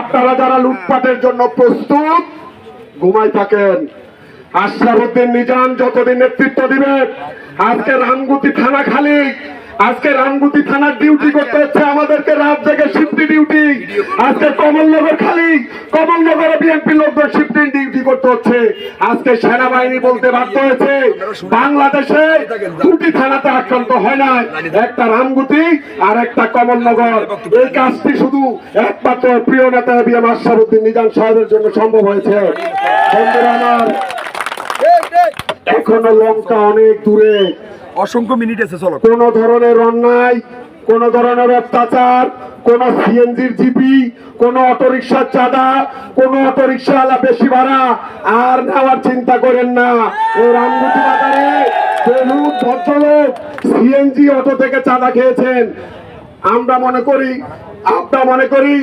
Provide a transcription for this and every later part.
আপনারা যারা লুটপাটের জন্য প্রস্তুত ঘুমাই থাকেন। আশরাফুদ্দিন নিজাম যতদিন নেতৃত্ব দিবে আজকে রামগুতি থানা খালি, আজকে রামগুতি থানার ডিউটি করতে হচ্ছে আমাদেরকে, রাত জেগে শিফটি ডিউটি আজকে কমলনগর খালি, কমলনগরে বিএনপি লোকদের শিফটিং ডিউটি করতে হচ্ছে। আজকে সেনাবাহিনী বলতে বাধ্য হয়েছে বাংলাদেশে দুটি থানাতে আক্রান্ত হয় না একটা রামগুতি আর একটা কমলনগর। এই কাজটি শুধু একমাত্র প্রিয় নেতা বিএম আশরাফুদ্দিন নিজান সাহেবের জন্য সম্ভব হয়েছে। বন্ধুরা আমার এখনও লঙ্কা অনেক দূরে। অসংখ্য মিনিট আছে চলো। কোন ধরনের অন্যায় কোন ধরনের অত্যাচার, কোন সিএনজির জিপি, কোন অটোরিকশার চাঁদা, কোন অটোরিকশাওয়ালা বেশি ভাড়া, আর নেওয়ার চিন্তা করেন না। এই রামগুটি বাজারে বহু ভদ্রলোক সিএনজি অটো থেকে চাঁদা খেয়েছেন। আমরা মনে করি, আমরা মনে করি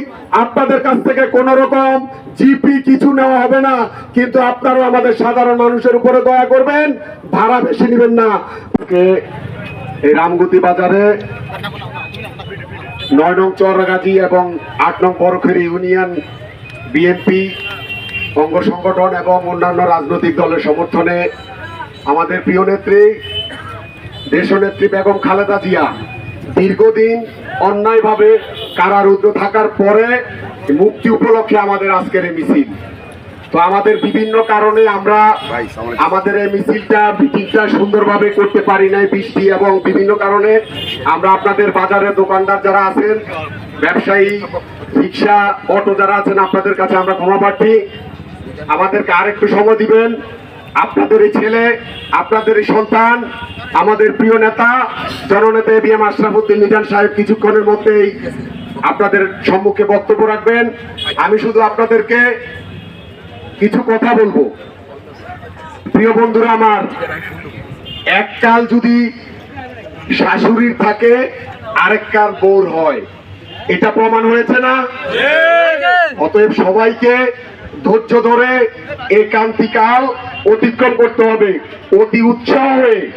আপনাদের কাছ থেকে কোন রকম জিপি কিছু নেওয়া হবে না, কিন্তু আপনারাও আমাদের সাধারণ মানুষের উপরে দয়া করবেন, ভাড়া বেশি নেবেন না। এই রামগুতি বাজারে নয় নং চরগাজী এবং আট নং বরখেরি ইউনিয়ন বিএনপি অঙ্গ সংগঠন এবং অন্যান্য রাজনৈতিক দলের সমর্থনে আমাদের প্রিয় নেত্রী দেশনেত্রী বেগম খালেদা জিয়া দীর্ঘদিন অন্যায়ভাবে কারারুদ্ধ থাকার পরে মুক্তি উপলক্ষে আমাদের আজকের এই মিছিল। তো আমাদের বিভিন্ন কারণে আমরা আমাদের এই মিছিলটা মিটিংটা সুন্দরভাবে করতে পারি নাই বৃষ্টি এবং বিভিন্ন কারণে আমরা আপনাদের বাজারে দোকানদার যারা আছেন, ব্যবসায়ী, রিক্সা, অটো যারা আছেন, আপনাদের কাছে আমরা ক্ষমা প্রার্থী। আমাদেরকে আরেকটু সময় দিবেন। আপনাদের এই ছেলে, আপনাদের এই সন্তান, আমাদের প্রিয় নেতা, জননেতা বি এম আশরাফুদ্দিন নিজান সাহেব কিছুক্ষণের মধ্যেই আপনাদের সম্মুখে বক্তব্য রাখবেন। আমি শুধু আপনাদেরকে কিছু কথা বলব। প্রিয় বন্ধুরা আমার এককাল যদি শাশুড়ির থাকে আরেক কাল বউর হয়। এটা প্রমাণ হয়েছে না? অতএব সবাইকে ধৈর্য ধরে এই অতিক্রম করতে হবে। অতি উৎসাহ হয়ে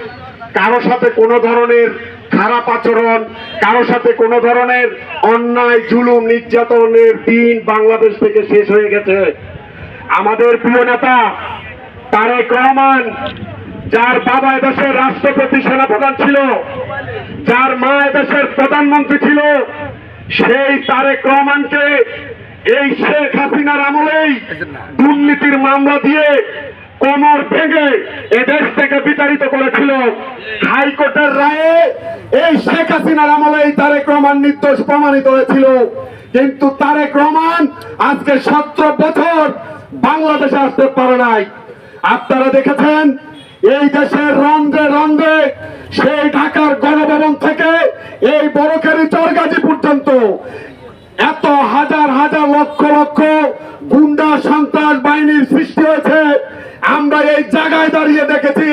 কারও সাথে কোনো ধরনের খারাপ আচরণ, কারও সাথে কোনো ধরনের অন্যায়, জুলুম, নির্যাতনের দিন বাংলাদেশ থেকে শেষ হয়ে গেছে। আমাদের প্রিয় নেতা তারেক রহমান যার বাবা দেশের রাষ্ট্রপতি, সেনাপ্রধান ছিল, যার মা দেশের প্রধানমন্ত্রী ছিল, সেই তারেক রহমানকে এই শেখ হাসিনার আমলেই দুর্নীতির মামলা দিয়ে কোমর ভেঙে এদেশ থেকে বিতাড়িত করেছিল। হাইকোর্টের রায়ে এই শেখ হাসিনার আমলেই তারেক রহমান নির্দোষ প্রমাণিত হয়েছিল। কিন্তু তারেক রহমান আজকে সতেরো বছর বাংলাদেশে আসতে পারে নাই। আপনারা দেখেছেন এই দেশের রন্ধ্রে রন্ধ্রে সেই ঢাকার গণভবন থেকে এই বড়খারি চরগাজী পর্যন্ত এত হাজার হাজার লক্ষ লক্ষ গুন্ডা সন্ত্রাস বাহিনীর সৃষ্টি হয়েছে। আমরা এই জায়গায় দাঁড়িয়ে দেখেছি,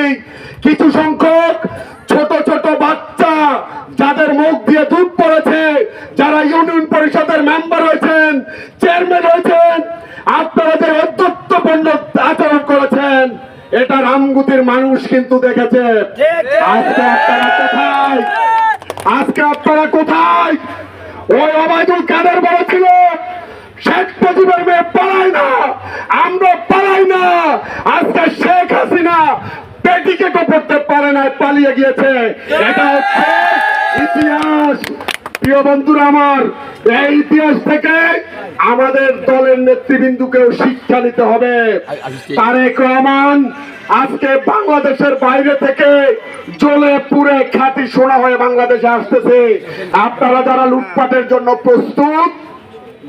কিছু সংখ্যক ছোট ছোট বাচ্চা যাদের মুখ দিয়ে দুধ পড়েছে যারা ইউনিয়ন পরিষদের মেম্বার হয়েছেন চেয়ারম্যান হয়েছেন আপনারা যে অধ্যত্বপূর্ণ আচরণ করেছেন এটা রামগুতির মানুষ কিন্তু দেখেছে। আজকে আপনারা কোথায়? আজকে আপনারা কোথায়? ওই অবায়দুল কাদের বলেছিল শেখ মুজিবের মেয়ে পালায় না আমরা পালাই না। আজকে শেখ হাসিনা পেটিকে করতে পারে না পালিয়ে গিয়েছে। এটা হচ্ছে ইতিহাস। প্রিয় বন্ধুরা আমার এই ইতিহাস থেকে আমাদের দলের নেতৃবৃন্দুকেও শিক্ষা নিতে হবে। তারেক রহমান আজকে বাংলাদেশের বাইরে থেকে জ্বলে পুরে খ্যাতি শোনা হয়ে বাংলাদেশে আসতেছে। আপনারা যারা লুটপাটের জন্য প্রস্তুত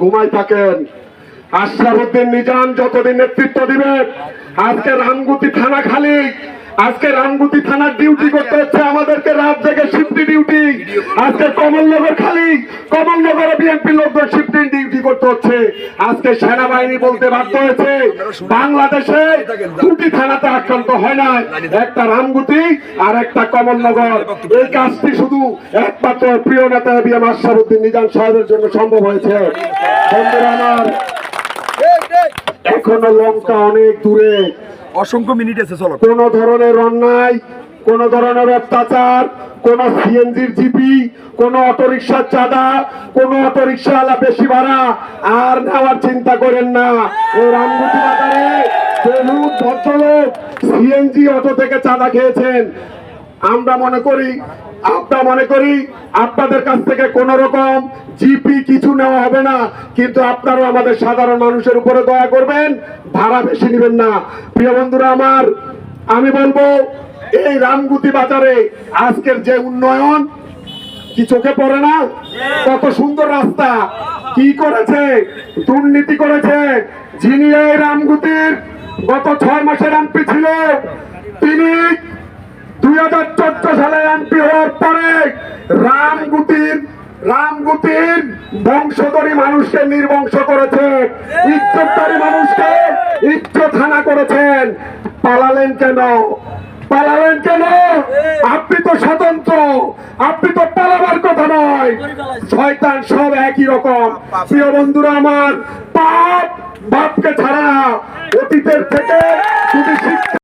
ঘুমাই থাকেন। আশরাফুদ্দিন নিজান যতদিন নেতৃত্ব দিবে আজকে রামগুতি থানা খালি আজকে রামগুতি থানার ডিউটি করতে আজকে কমলনগর খালি কমলনগরে বিএনপি লোকদের শিফটিং ডিউটি করতে হচ্ছে। আজকে সেনাবাহিনী বলতে বাধ্য হয়েছে বাংলাদেশে দুটি থানাতে আক্রান্ত হয় না একটা রামগুতি আর একটা কমলনগর। এই কাজটি শুধু একমাত্র প্রিয় নেতা বিএম আশরাফুদ্দিন নিজান সাহেবের জন্য সম্ভব হয়েছে। বন্ধুরা আমার এখনও লঙ্কা অনেক দূরে। অসংখ্য মিনিট আছে চলো। কোন ধরনের অন্যায় কোন ধরনের অত্যাচার কোন সিএনজির জিপি কোন অটোরিকশার চাঁদা, কোন অটোরিকশাওয়ালা বেশি ভাড়া, আর নেওয়ার চিন্তা করেন না। ও রামগুটি বাজারে বহু ভদ্রলোক সিএনজি অটো থেকে চাঁদা খেয়েছেন। আমরা মনে করি, আমরা মনে করি আপনাদের কাছ থেকে কোন রকম জিপি কিছু নেওয়া হবে না, কিন্তু আপনারাও আমাদের সাধারণ মানুষের উপরে দয়া করবেন, ভাড়া বেশি নেবেন না। প্রিয় বন্ধুরা আমার, আমি বলব এই রামগুতি বাজারে আজকের যে উন্নয়ন, কি চোখে পড়ে না? কত সুন্দর রাস্তা। কি করেছে? দুর্নীতি করেছে। যিনি এই রামগুতির গত ছয় মাসের এমপি ছিল, তিনি দুই হাজার চোদ্দ সালে এমপি হওয়ার পরে রামগুতির রামগুতির বংশধরী মানুষকে নির্বংশ করেছে, ইজ্জতদারী মানুষকে ইজ্জত হানা করেছেন। পালালেন কেন? পালালেন কেন? আপনি তো স্বতন্ত্র আপনি তো পালাবার কথা নয়। শয়তান সব একই রকম। প্রিয় বন্ধুরা আমার পাপ বাপকে ছাড়া অতীতের থেকে যদি শিক্ষা